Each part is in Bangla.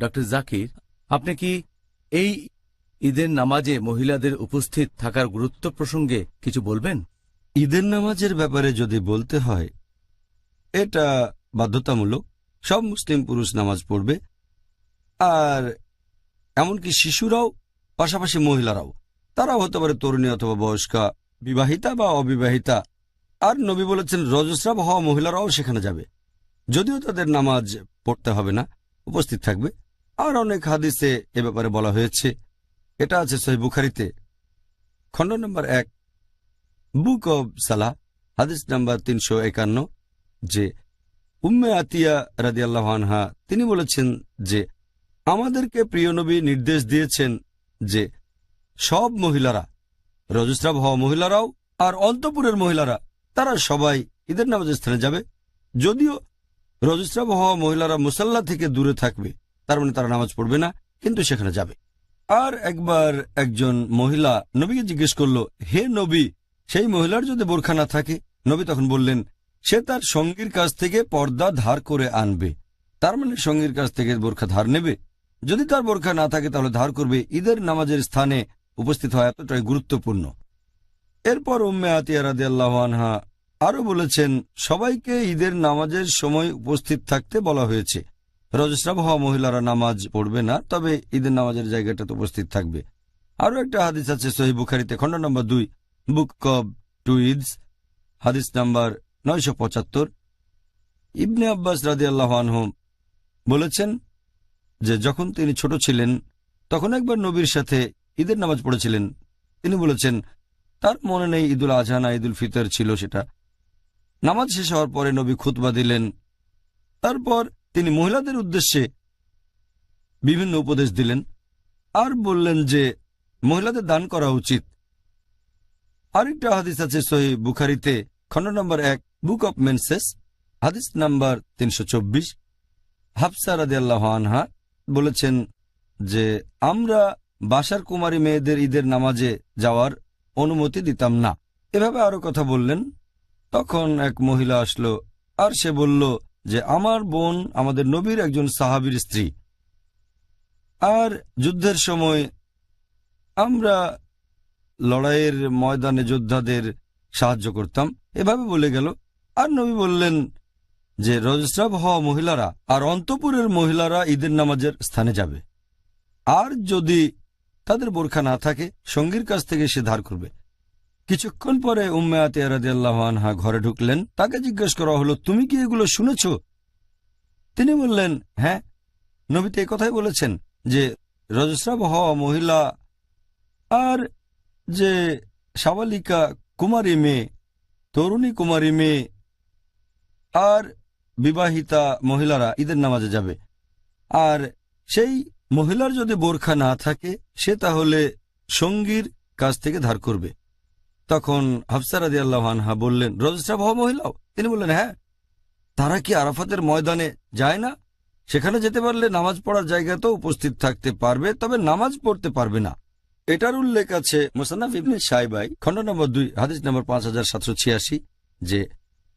ডক্টর জাকির, আপনি কি এই ঈদের নামাজে মহিলাদের উপস্থিত থাকার গুরুত্ব প্রসঙ্গে কিছু বলবেন? ঈদের নামাজের ব্যাপারে যদি বলতে হয়, এটা বাধ্যতামূলক। সব মুসলিম পুরুষ নামাজ পড়বে। আর এমনকি শিশুরাও, পাশাপাশি মহিলারাও। তারাও হতে পারে তরুণী অথবা বয়স্কা, বিবাহিতা বা অবিবাহিতা। আর নবী বলেছেন, রজস্রাব হওয়া মহিলারাও সেখানে যাবে। যদিও তাদের নামাজ পড়তে হবে না, উপস্থিত থাকবে। আর অনেক হাদিসে এ ব্যাপারে বলা হয়েছে। এটা আছে সহি বুখারিতে। খণ্ড নম্বর এক, বুক অব সালাহ হাদিস নাম্বার তিনশো একান্ন, যে উম্মে আতিয়া রাদিয়াল্লাহ আনহা, তিনি বলেছেন যে, আমাদেরকে প্রিয় নবী নির্দেশ দিয়েছেন যে, সব মহিলারা, রজস্রাব হওয়া মহিলারাও আর অন্তপুরের মহিলারা, তারা সবাই ঈদের নামাজের স্থানে যাবে। যদিও রজস্রাব হওয়া মহিলারা মুসাল্লা থেকে দূরে থাকবে তার মানে তারা নামাজ পড়বে না, কিন্তু সেখানে যাবে। আর একবার একজন মহিলা নবীকে জিজ্ঞেস করল, হে নবী, সেই মহিলার যদি বোরখা না থাকে? নবী তখন বললেন, সে তার সঙ্গীর কাছ থেকে পর্দা ধার করে আনবে। তার মানে সঙ্গীর কাছ থেকে বোরখা ধার নেবে। যদি তার বোরখা না থাকে, তাহলে ধার করবে। ঈদের নামাজের স্থানে উপস্থিত হওয়া এতটাই গুরুত্বপূর্ণ। এরপর উম্মে আতিয়া রাদে আনহা আরও বলেছেন, সবাইকে ঈদের নামাজের সময় উপস্থিত থাকতে বলা হয়েছে। রজস্রাব হওয়া মহিলারা নামাজ পড়বে না, তবে ঈদের নামাজের জায়গাটাতে উপস্থিত থাকবে। আরও একটা হাদিস আছে সহি বুখারিতে, খণ্ড নম্বর দুই, বুক কব টু ইদস হাদিস নাম্বার নয়শো পঁচাত্তর। ইবনে আব্বাস রাদি আল্লাহ বলেছেন যে, যখন তিনি ছোট ছিলেন, তখন একবার নবীর সাথে ঈদের নামাজ পড়েছিলেন। তিনি বলেছেন, তার মনে নেই ঈদুল আজহা না ঈদুল ফিতর ছিল সেটা। নামাজ শেষ হওয়ার পরে নবী খুতবা দিলেন। তারপর তিনি মহিলাদের উদ্দেশ্যে বিভিন্ন উপদেশ দিলেন আর বললেন যে, মহিলাদের দান করা উচিত। আরেকটা হাদিস আছে সহি বুখারিতে, খণ্ড নম্বর এক, বুক অব মেনসেস, হাদিস নাম্বার তিনশো চব্বিশ। হাফসা রাদি আল্লাহ আনহা বলেছেন যে, আমরা বাসার কুমারী মেয়েদের ঈদের নামাজে যাওয়ার অনুমতি দিতাম না। এভাবে আরও কথা বললেন। তখন এক মহিলা আসলো আর সে বলল যে আমার বোন আমাদের নবীর একজন সাহাবীর স্ত্রী। আর যুদ্ধের সময় আমরা লড়াইয়ের ময়দানে যোদ্ধাদের সাহায্য করতাম। এভাবে বলে গেল। আর নবী বললেন যে, রজস্রাব হওয়া মহিলারা আর অন্তপুরের মহিলারা ঈদের নামাজের স্থানে যাবে। আর যদি তাদের বোরখা না থাকে, সঙ্গীর কাছ থেকে সে ধার করবে। কিছুক্ষণ পরে উম্মে আতিয়ারাদি আল্লাহ আনহা ঘরে ঢুকলেন। তাকে জিজ্ঞেস করা হলো, তুমি কি এগুলো শুনেছ? তিনি বললেন হ্যাঁ নবীতে এই কথাই বলেছেন যে, রজস্রাব হওয়া মহিলা আর যে সাবালিকা কুমারী মেয়ে, তরুণী কুমারী মেয়ে আর বিবাহিতা মহিলারা ঈদের নামাজে যাবে। আর সেই মহিলার যদি বোরখা না থাকে, সে তাহলে সঙ্গীর কাছ থেকে ধার করবে। তখন হাফসার আদি আল্লাহ আনহা বললেন, রজস্রাব হওয়া মহিলাও। তিনি বললেন হ্যাঁ। তারা কি আরাফাতের ময়দানে যায় না? সেখানে যেতে পারলে নামাজ পড়ার জায়গাতেও উপস্থিত থাকতে পারবে, তবে নামাজ পড়তে পারবে না। এটার উল্লেখ আছে মোসান্নাফ ইবনে সাইবাই খণ্ড নম্বর দুই, হাদিস নম্বর পাঁচ হাজার সাতশো ছিয়াশি, যে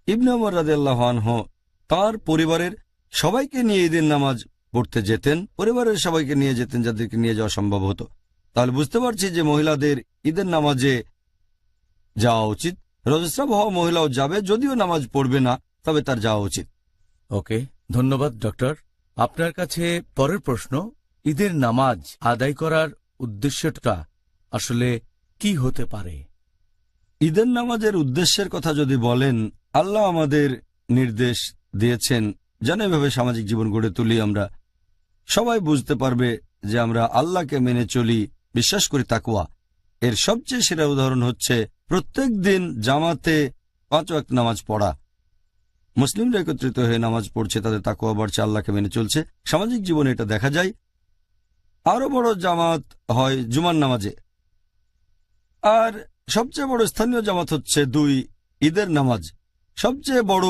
ইবনে রাদিয়াল্লাহু আনহু তার পরিবারের সবাইকে নিয়ে ঈদের নামাজ পড়তে যেতেন। পরিবারের সবাইকে নিয়ে যেতেন যাদেরকে নিয়ে যাওয়া সম্ভব হতো। তাহলে বুঝতে পারছি যে মহিলাদের ঈদের নামাজে যাওয়া উচিত। রজস্রাব হওয়া মহিলাও যাবে যদিও নামাজ পড়বে না তবে তার যাওয়া উচিত। ওকে ধন্যবাদ ডক্টর। আপনার কাছে পরের প্রশ্ন ঈদের নামাজ আদায় করার উদ্দেশ্যটা আসলে কি হতে পারে? ঈদের নামাজের উদ্দেশ্যের কথা যদি বলেন আল্লাহ আমাদের নির্দেশ দিয়েছেন যেন এভাবে সামাজিক জীবন গড়ে তুলি আমরা। সবাই বুঝতে পারবে যে আমরা আল্লাহকে মেনে চলি বিশ্বাস করি তাকুয়া এর সবচেয়ে সেরা উদাহরণ হচ্ছে প্রত্যেক দিন জামাতে পাঁচ ওয়াক্ত নামাজ পড়া। মুসলিমরা একত্রিত হয়ে নামাজ পড়ছে, তাদের তাকুয়া বাড়ছে, আল্লাহকে মেনে চলছে। সামাজিক জীবনে এটা দেখা যায়। আরও বড় জামাত হয় জুমার নামাজে। আর সবচেয়ে বড় স্থানীয় জামাত হচ্ছে দুই, ঈদের নামাজ। সবচেয়ে বড়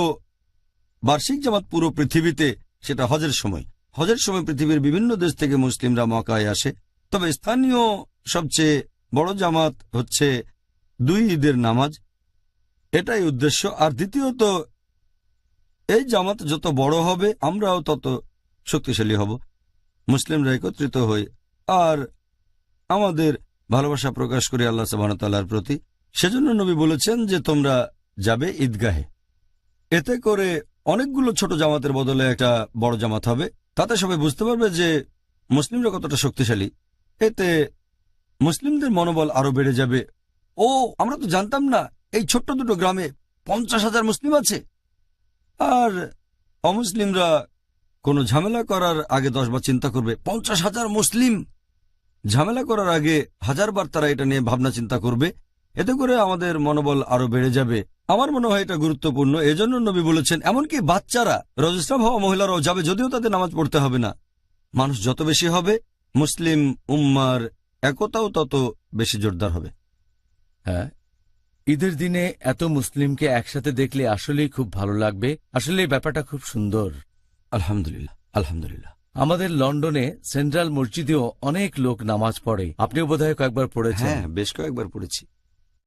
বার্ষিক জামাত পুরো পৃথিবীতে সেটা হজের সময়। হজের সময় পৃথিবীর বিভিন্ন দেশ থেকে মুসলিমরা মকায় আসে। তবে স্থানীয় সবচেয়ে বড় জামাত হচ্ছে দুই ঈদের নামাজ। এটাই উদ্দেশ্য। আর দ্বিতীয়ত, এই জামাত যত বড় হবে, আমরাও তত শক্তিশালী হব। মুসলিমরা একত্রিত হই আর আমাদের ভালোবাসা প্রকাশ করি আল্লাহ সাবানতাল্লাহর প্রতি। সেজন্য নবী বলেছেন যে, তোমরা যাবে ঈদগাহে। এতে করে অনেকগুলো ছোট জামাতের বদলে একটা বড় জামাত হবে। তাতে সবাই বুঝতে পারবে যে, মুসলিমরা কতটা শক্তিশালী। এতে মুসলিমদের মনোবল আরও বেড়ে যাবে। ও, আমরা তো জানতাম না, এই ছোট্ট দুটো গ্রামে পঞ্চাশ হাজার মুসলিম আছে। আর অমুসলিমরা কোনো ঝামেলা করার আগে দশবার চিন্তা করবে, পঞ্চাশ হাজার মুসলিম ঝামেলা করার আগে হাজারবার তারা এটা নিয়ে ভাবনা চিন্তা করবে। এতে করে আমাদের মনোবল আরও বেড়ে যাবে। আমার মনে হয় এটা গুরুত্বপূর্ণ, এজন্য নবী বলেছেন, এমনকি বাচ্চারা, রজস্রাব হওয়া মহিলারাও যাবে, যদিও তাদের নামাজ পড়তে হবে না। মানুষ যত বেশি হবে, মুসলিম উম্মার একতাও তত বেশি জোরদার হবে। ঈদের দিনে এত মুসলিমকে একসাথে দেখলে আসলেই খুব ভালো লাগবে। আসলে এই ব্যাপারটা খুব সুন্দর। আলহামদুলিল্লাহ আলহামদুলিল্লাহ। আমাদের লন্ডনে সেন্ট্রাল মসজিদেও অনেক লোক নামাজ পড়ে। আপনিও বোধহয় কয়েকবার পড়েছেন। হ্যাঁ বেশ কয়েকবার পড়েছি।